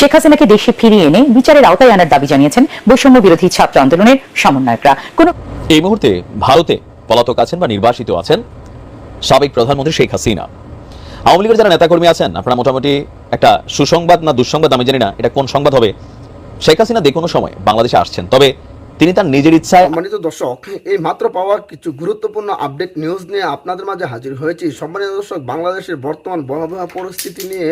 শেখ হাসিনাকে দেশে ফিরিয়ে এনে বিচারের আওতায় আনার দাবি জানিয়েছেন বৈষম্য বিরোধী ছাত্র আন্দোলনের সমন্বয়করা। কোন এই মুহূর্তে ভারতে পলাতক আছেন বা নির্বাসিত আছেন সাবেক প্রধানমন্ত্রী শেখ হাসিনা। আওয়ামী লীগের যারা নেতাকর্মী আছেন, আপনারা মোটামুটি একটা সুসংবাদ না দুঃসংবাদ আমি জানি না এটা কোন সংবাদ হবে। শেখ হাসিনা যে কোনো সময় বাংলাদেশে আসছেন। তবে তিনি তার নিজের ইচ্ছায় সম্মানিত দর্শক, এই মাত্র পাওয়া কিছু গুরুত্বপূর্ণ আপডেট নিউজ নিয়ে আপনাদের মাঝে হাজির হয়েছি। সম্মানিত দর্শক, বাংলাদেশের বর্তমান ভয়াবহ পরিস্থিতি নিয়ে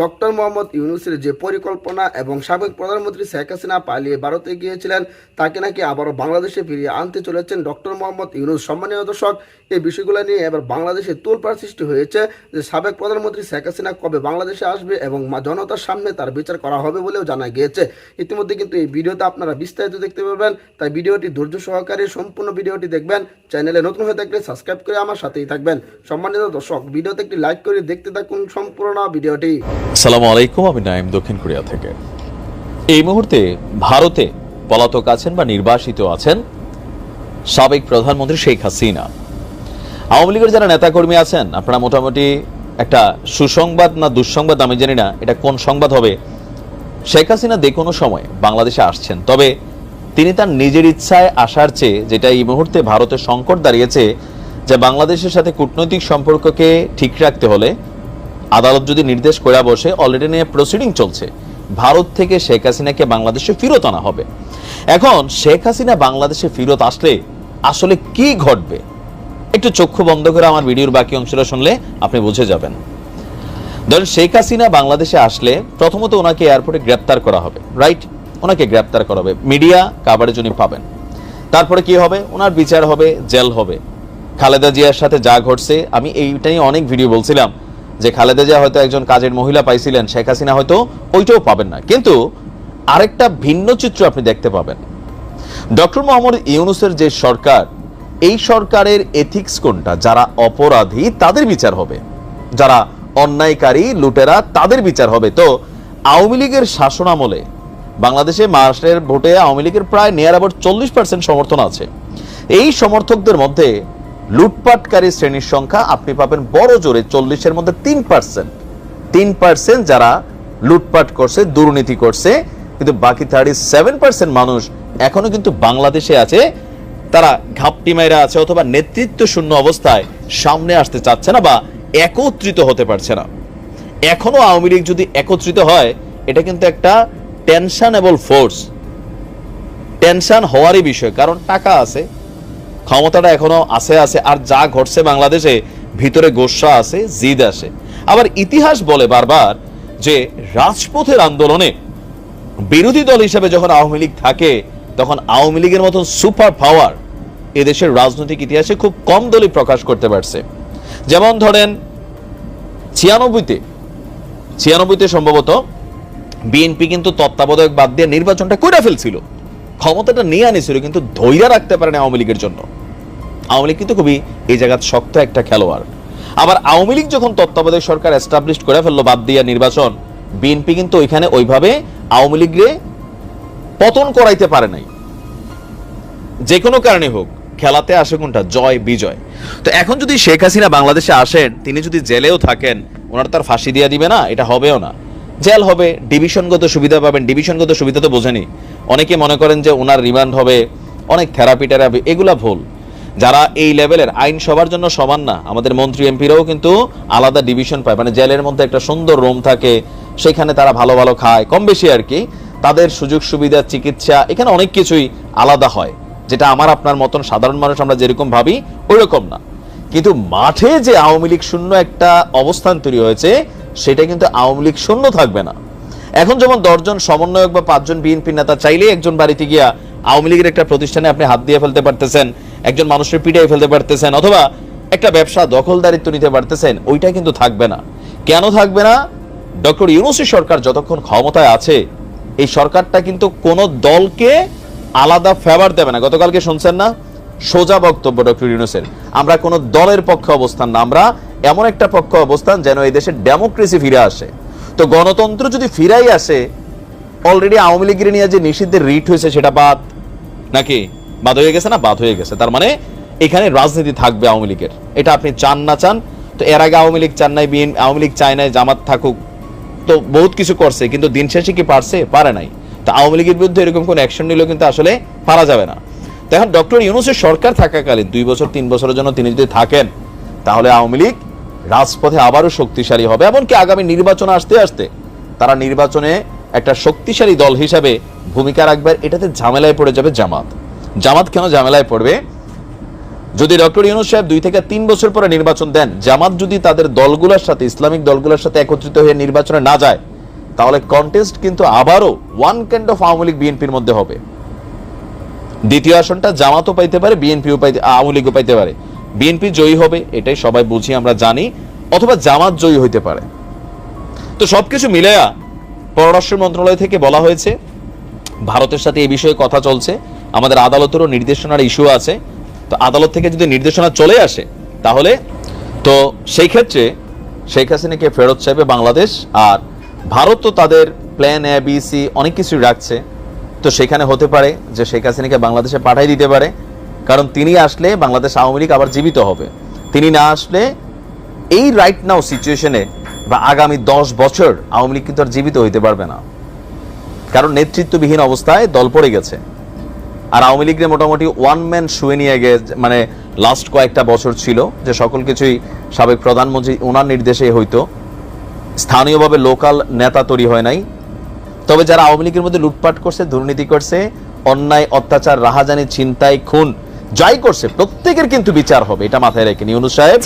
ডক্টর মোহাম্মদ ইউনুসের যে পরিকল্পনা এবং সাবেক প্রধানমন্ত্রী শেখ হাসিনা পালিয়ে ভারতে গিয়েছিলেন, তাকে নাকি আবারও বাংলাদেশে ফিরিয়ে আনতে চলেছেন ডক্টর মোহাম্মদ ইউনুস। সম্মানীয় দর্শক, এই বিষয়গুলো নিয়ে এবার বাংলাদেশে তোলপাড় সৃষ্টি হয়েছে যে সাবেক প্রধানমন্ত্রী শেখ হাসিনা কবে বাংলাদেশে আসবে এবং জনতার সামনে তার বিচার করা হবে বলেও জানা গিয়েছে। ইতিমধ্যে কিন্তু এই ভিডিওতে আপনারা বিস্তারিত দেখতে পাবেন। তাই ভিডিওটি ধৈর্য সহকারে সম্পূর্ণ ভিডিওটি দেখবেন। চ্যানেলে নতুন হয়ে থাকলে সাবস্ক্রাইব করে আমার সাথেই থাকবেন। সম্মানিত দর্শক, ভিডিওতে একটি লাইক করে দেখতে থাকুন সম্পূর্ণ ভিডিওটি। সালামু আলাইকুম, আমি নাইম দক্ষিণ কোরিয়া থেকে। এই মুহূর্তে ভারতে পলাতক আছেন বা নির্বাসিত আছেন সাবেক প্রধানমন্ত্রী শেখ হাসিনা। আওয়ামী লীগের যারা নেতাকর্মী আছেন, আপনারা মোটামুটি একটা সুসংবাদ না দুঃসংবাদ, আমি জানি না এটা কোন সংবাদ হবে। শেখ হাসিনা যে কোনো সময় বাংলাদেশে আসছেন। তবে তিনি তার নিজের ইচ্ছায় আসার চেয়ে, যেটা এই মুহূর্তে ভারতের সংকট দাঁড়িয়েছে, যে বাংলাদেশের সাথে কূটনৈতিক সম্পর্ককে ঠিক রাখতে হলে, আদালত যদি নির্দেশ করে বসে অলরেডি নিয়ে প্রসিডিং চলছে। ভারত থেকে শেখ হাসিনাকে বাংলাদেশে ফেরত আনা হবে। এখন শেখ হাসিনা বাংলাদেশে ফেরত আসলে আসলে কি ঘটবে? একটু চক্ষু বন্ধ করে আমার ভিডিওর বাকি অংশটা শুনলে আপনি বুঝে যাবেন। ধরেন শেখ হাসিনা বাংলাদেশে আসলে প্রথমত ওনাকে এয়ারপোর্টে গ্রেপ্তার করা হবে রাইট ওনাকে গ্রেপ্তার করা হবে। মিডিয়া কাভারেজ উনি পাবেন। তারপরে কি হবে? ওনার বিচার হবে, জেল হবে। খালেদা জিয়ার সাথে যা ঘটছে, আমি এইটা নিয়ে অনেক ভিডিও বলছিলাম যে খালেদা জিয়া হয়তো একজন কাজের মহিলা পাইছিলেন, শেখ হাসিনা হয়তো ওইটাও পাবেন না। কিন্তু আরেকটা ভিন্ন চিত্র আপনি দেখতে পাবেন। ডক্টর মোহাম্মদ ইউনুসের যে সরকার, এই সরকারের এথিক্স কোনটা? যারা অপরাধী, তাদের বিচার হবে। যারা অন্যায়কারী, লুটেরা, তাদের বিচার হবে। তো আওয়ামী লীগের শাসন আমলে বাংলাদেশে মাসের ভোটে আওয়ামী লীগের প্রায় নিয়ার অ্যাবাউট চল্লিশ পার্সেন্ট সমর্থন আছে। এই সমর্থকদের মধ্যে লুটপাটকারী শ্রেণির সংখ্যা আপনি পাবেন বড় জোরে চল্লিশের মধ্যে তিন পার্সেন্ট তিন পার্সেন্ট যারা লুটপাট করছে, দুর্নীতি করছে, কিন্তু বাকি থার্টি সেভেন পার্সেন্ট মানুষ এখনও কিন্তু বাংলাদেশে আছে। তারা ঘাপটি মাইরা আছে অথবা নেতৃত্ব শূন্য অবস্থায় সামনে আসতে চাচ্ছে না বা একত্রিত হতে পারছে না। এখনও আওয়ামী লীগ যদি একত্রিত হয়, এটা কিন্তু একটা টেনশনেবল ফোর্স টেনশন হওয়ারই বিষয়, কারণ টাকা আছে, ক্ষমতাটা এখনও আছে আছে, আর যা ঘটছে বাংলাদেশে, ভিতরে গোসা আছে, জিদ আসে আবার ইতিহাস বলে বারবার যে রাজপথের আন্দোলনে বিরোধী দল হিসেবে যখন আওয়ামী লীগ থাকে, তখন আওয়ামী লীগের মতন সুপার পাওয়ার এদেশের রাজনৈতিক ইতিহাসে খুব কম দলই প্রকাশ করতে পারছে। যেমন ধরেন, ছিয়ানব্বইতে ছিয়ানব্বইতে সম্ভবত বিএনপি কিন্তু তত্ত্বাবধায়ক বাদ দিয়ে নির্বাচনটা করে ফেলছিল। ক্ষমতাটা নিয়ে আনিছিল, কিন্তু ধৈর্য রাখতে পারে না আওয়ামী লীগের জন্য। আওয়ামী লীগ কিন্তু খুবই এই জায়গায় শক্ত একটা খেলোয়াড়। আবার আওয়ামী লীগ যখন তত্ত্বাবধায়ক সরকার এস্টাবলিশ করে ফেলল বাদ দিয়া নির্বাচন, বিএনপি কিন্তু ওইখানে ওইভাবে আওয়ামী লীগরে পতন করাইতে পারে নাই। যে কোনো কারণে হোক, খেলাতে আসে কোনটা? জয়, বিজয়। তো এখন যদি শেখ হাসিনা বাংলাদেশে আসেন, তিনি যদি জেলেও থাকেন, ওনার তার ফাঁসি দিয়ে দিবে না, এটা হবেও না। জেল হবে, ডিভিশনগত সুবিধা পাবেন। ডিভিশনগত সুবিধা তো বোঝেনি। অনেকে মনে করেন যে ওনার রিমান্ড হবে, অনেক থেরাপি টেরাপি, এগুলা ভুল। যারা এই লেভেলের, আইন সবার জন্য সমান না। আমাদের মন্ত্রী, এমপিরাও কিন্তু আলাদা ডিভিশন পায়। মানে জেলের মধ্যে একটা সুন্দর রুম থাকে, সেখানে তারা ভালো ভালো খায়। কম বেশি আর কি, তাদের সুযোগ সুবিধা, চিকিৎসা, এখানে অনেক কিছুই আলাদা হয়। যেটা আমার, আপনার মতন সাধারণ মানুষ আমরা যেরকম ভাবি ওই রকম না। কিন্তু মাঠে যে আওয়ামী লীগ শূন্য একটা অবস্থান তৈরি হয়েছে, সেটা কিন্তু আওয়ামী লীগ শূন্য থাকবে না। এখন যেমন দশজন সমন্বয়ক বা পাঁচজন বিএনপি নেতা চাইলেই একজন বাড়িতে গিয়া আওয়ামী লীগের একটা প্রতিষ্ঠানে আপনি হাত দিয়ে ফেলতে পারতেছেন, একজন মানুষের পিটাই ফেলতে পারতেছেন, অথবা একটা ব্যবসা দখলদারিত্ব নিতে পারতেছেন, ওইটা কিন্তু থাকবে না। কেন থাকবে না? ডক্টর ইউনুসি সরকার যতক্ষণ ক্ষমতায় আছে, এই সরকারটা কিন্তু কোন দলকে আলাদা ফেভার দেবে না। গতকালকে শুনছেন না? সোজা বক্তব্য ডক্টর ইউনুসের। আমরা কোন দলের পক্ষে অবস্থান না, আমরা এমন একটা পক্ষ অবস্থান যেন এই দেশে ডেমোক্রেসি ফিরে আসে। তো গণতন্ত্র যদি ফিরাই আসে অলরেডি আওয়ামী লীগের নিয়ে যে নিষিদ্ধের রিট হয়েছে সেটা বাদ নাকি? বাদ হয়ে গেছে না? বাদ হয়ে গেছে। তার মানে এখানে রাজনীতি থাকবে আওয়ামী লীগের। এটা আপনি চান না চান, তো এর আগে আওয়ামী লীগ চান নাই, বিএন আওয়ামী লীগ চায় নাই, জামাত থাকুক, তো বহুত কিছু করছে, কিন্তু দিন শেষে কি পারছে? পারে নাই। তো আওয়ামী লীগের বিরুদ্ধে এরকম কোনো অ্যাকশন নিলেও কিন্তু আসলে পারা যাবে না। তো এখন ডক্টর ইউনুসের সরকার থাকাকালীন, দুই বছর, তিন বছরের জন্য তিনি যদি থাকেন, তাহলে আওয়ামী লীগ রাজপথে আবারও শক্তিশালী হবে। এমনকি আগামী নির্বাচন আসতে আসতে তারা নির্বাচনে একটা শক্তিশালী দল হিসাবে ভূমিকা রাখবে। এটাতে ঝামেলায় পড়ে যাবে জামাত। জামাত কেন ঝামেলায় পড়বে? যদি ডক্টর ইউনুস সাহেব দুই থেকে তিন বছর পরে নির্বাচন দেন, জামাত যদি তাদের দলগুলোর সাথে, ইসলামিক দলগুলোর সাথে একত্রিত হয়ে নির্বাচনে না যায়, তাহলে কন্টেস্ট কিন্তু আবারও one kind of Awami League বিএনপির মধ্যে হবে। দ্বিতীয় আসনটা জামাতও পাইতে পারে, বিএনপিও পাইতে, আওয়ামী লীগও পাইতে পারে। বিএনপি জয়ী হবে, এটাই সবাই বুঝি, আমরা জানি, অথবা জামাত জয়ী হইতে পারে। তো সবকিছু মিলেয়া পররাষ্ট্র মন্ত্রণালয় থেকে বলা হয়েছে, ভারতের সাথে এই বিষয়ে কথা চলছে, আমাদের আদালতেরও নির্দেশনার ইস্যু আছে। তো আদালত থেকে যদি নির্দেশনা চলে আসে, তাহলে তো সেই ক্ষেত্রে শেখ হাসিনাকে ফেরত চাইবে বাংলাদেশ, আর ভারত তো তাদের প্ল্যান এ বি সি অনেক কিছুই রাখছে। তো সেখানে হতে পারে যে শেখ হাসিনাকে বাংলাদেশে পাঠাই দিতে পারে, কারণ তিনি আসলে বাংলাদেশ আওয়ামী লীগ আবার জীবিত হবে। তিনি না আসলে এই রাইট নাও সিচুয়েশনে বা আগামী দশ বছর আওয়ামী লীগ কিন্তু আর জীবিত হইতে পারবে না। কারণ নেতৃত্ববিহীন অবস্থায় দল পড়ে গেছে। আর আওয়ামী লীগের মোটামুটি ওয়ান ম্যান শুয়ে নিয়ে গে মানে লাস্ট কয়েকটা বছর ছিল, যে সকল কিছুই সাবেক প্রধানমন্ত্রী ওনার নির্দেশে হইতো। স্থানীয়ভাবে লোকাল নেতা তৈরি হয় নাই। তবে যারা আওয়ামী লীগের মধ্যে লুটপাট করছে, দুর্নীতি করছে, অন্যায়, অত্যাচার, রাহাজানি, ছিনতাই, খুন, যাই করছে, প্রত্যেকের কিন্তু বিচার হবে, এটা মাথায় রেখে ইউনুস সাহেব।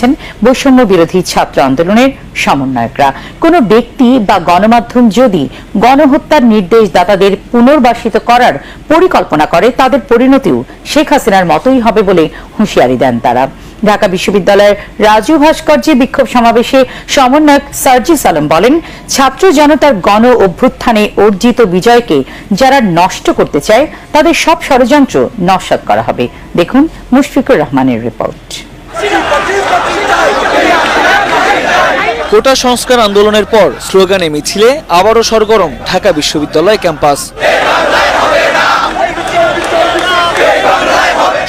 বৈষম্য বিরোধী ছাত্র আন্দোলনের সমন্বয়করা। কোন ব্যক্তি বা গণমাধ্যম যদি গণহত্যার নির্দেশদাতাদের পুনর্বাসিত করার পরিকল্পনা করে, তাদের পরিণতিও শেখ হাসিনার মতোই হবে বলে হুঁশিয়ারি দেন তারা। ঢাকা বিশ্ববিদ্যালয়ের রাজু ভাস্কর্যে বিক্ষোভ সমাবেশে সমন্বয়ক সার্জিস আলম বলেন, ছাত্র জনতার গণ অভ্যুত্থানে অর্জিত বিজয়কে যারা নষ্ট করতে চায়, তাদের সব ষড়যন্ত্র নস্বাত করা হবে। দেখুন মুশফিকুর রহমানের রিপোর্ট। কোটা সংস্কার আন্দোলনের পর স্লোগানে মিছিলে আবারও সরগরম ঢাকা বিশ্ববিদ্যালয় ক্যাম্পাস।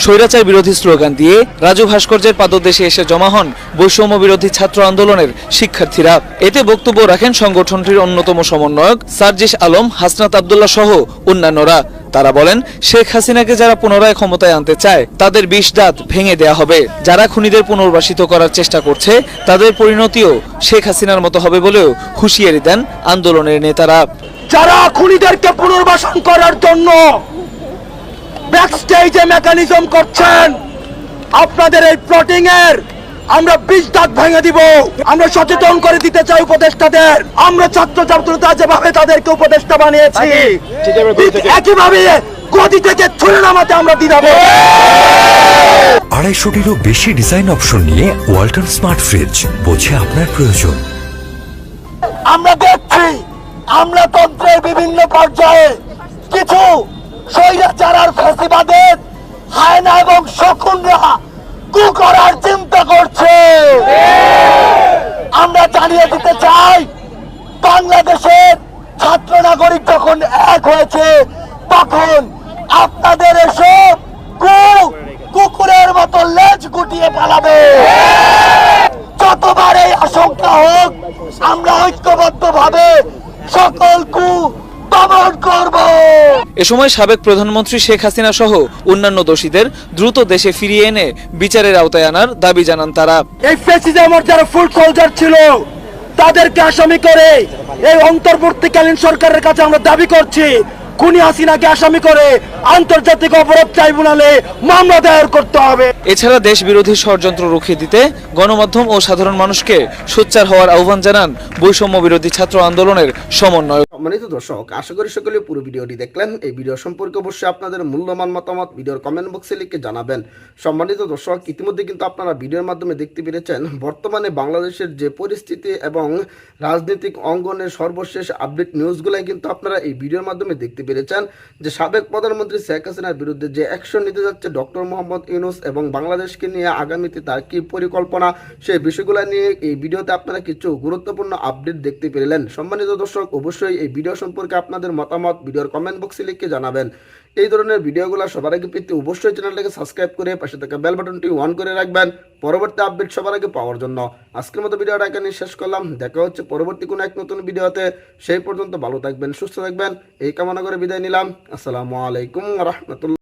স্বৈরাচার বিরোধী স্লোগান দিয়ে রাজু ভাস্কর্যের পাদদেশে এসে জমা হন বৈষম্য বিরোধী ছাত্র আন্দোলনের শিক্ষার্থীরা। এতে বক্তব্য রাখেন সংগঠনটির অন্যতম সমন্বয়ক সার্জিস আলম, হাসনাত আবদুল্লাহ সহ অন্যান্যরা। তারা বলেন, শেখ হাসিনাকে যারা পুনরায় ক্ষমতায় আনতে চায়, তাদের বিষ দাঁত ভেঙে দেয়া হবে। যারা খুনিদের পুনর্বাসিত করার চেষ্টা করছে, তাদের পরিণতিও শেখ হাসিনার মতো হবে বলেও হুঁশিয়ারি দেন আন্দোলনের নেতারা। যারা খুনিদেরকে পুনর্বাসন করার জন্য ব্যাকস্টেজে মেকানিজম করছেন। আপনাদের এই প্লটিং এর আমরা বিষ দাঁত ভেঙে দিব। আমরা সচেতন করে দিতে চাই উপদেষ্টাদের। আমরা ছাত্র ছাত্রতা যেভাবে তাদেরকে উপদেষ্টা বানিয়েছি একইভাবে গদি থেকে ছুড়ে নামাতে আমরা দিদাবো আড়াইশোটিরও বেশি ডিজাইন অপশন নিয়ে ওয়াল্টন স্মার্ট ফ্রিজ বোঝে আপনার প্রয়োজন। আমরা দেখছি আমলাতন্ত্রের বিভিন্ন পর্যায়ে কিছু স্বৈরাচার আর ফ্যাসিবাদের হায়না এবং শকুনরা কু করার চিন্তা করছে। আমরা জানিয়ে দিতে চাই, বাংলাদেশের ছাত্র নাগরিক যখন এক হয়েছে, তখন আপনাদের এসব কুকুরের মতো লেজ গুটিয়ে পালাবে। যতবার এই আশঙ্কা হোক, আমরা ঐক্যবদ্ধ ভাবে সকল কু দমন করব। এ সময় সাবেক প্রধানমন্ত্রী শেখ হাসিনা সহ অন্যান্য দোষীদের দ্রুত দেশে ফিরিয়ে এনে বিচারের আওতায় আনার দাবি জানান তারা। এই ফেসিজমের যারা ফুল সোলজার ছিল তাদেরকে আসামি করে এই অন্তর্বর্তীকালীন সরকারের কাছে আমরা দাবি করছি খুনি হাসিনাকে আসামি করে আন্তর্জাতিক অপরাধ ট্রাইব্যুনালে মামলা দায়ের করতে হবে। এছাড়া দেশ বিরোধী ষড়যন্ত্র রুখে দিতে গণমাধ্যম ও সাধারণ মানুষকে সোচ্চার হওয়ার আহ্বান জানান বৈষম্য বিরোধী ছাত্র আন্দোলনের সমন্বয়ক। সম্মানিত দর্শক আশা করি সকলে পুরো ভিডিওটি দেখলেন। এই ভিডিও সম্পর্কে অবশ্যই আপনাদের মূল্যবান মতামত ভিডিওর কমেন্ট বক্সে লিখে জানাবেন। সম্মানিত দর্শক ইতিমধ্যে কিন্তু আপনারা ভিডিওর মাধ্যমে দেখতে পেরেছেন বর্তমানে বাংলাদেশের যে পরিস্থিতি এবং রাজনৈতিক অঙ্গনের সর্বশেষ আপডেট নিউজগুলাই কিন্তু আপনারা এই ভিডিওর মাধ্যমে দেখতে পেরেছেন যে সাবেক প্রধানমন্ত্রী শেখ হাসিনার বিরুদ্ধে যে অ্যাকশন নিতে যাচ্ছে ডক্টর মোহাম্মদ ইউনুস এবং বাংলাদেশকে নিয়ে আগামীতে তার কি পরিকল্পনা, সেই বিষয়গুলো নিয়ে এই ভিডিওতে আপনারা কিছু গুরুত্বপূর্ণ আপডেট দেখতে পেলেন। সম্মানিত দর্শক, অবশ্যই এই ভিডিও সম্পর্কে আপনাদের মতামত ভিডিওর কমেন্ট বক্সে লিখে জানাবেন। এই ধরনের ভিডিওগুলো সবার আগে পেতে অবশ্যই চ্যানেলটাকে সাবস্ক্রাইব করে পাশে থাকা বেল বাটনটি অন করে রাখবেন। পরবর্তী আপডেট সবার আগে পাওয়ার জন্য। আজকের মতো ভিডিওটা এখানে শেষ করলাম। দেখা হচ্ছে পরবর্তী কোনো এক নতুন ভিডিওতে। সেই পর্যন্ত ভালো থাকবেন, সুস্থ থাকবেন। এই কামনা করে বিদায় নিলাম। আসসালামু আলাইকুম রহমতুল্লাহ।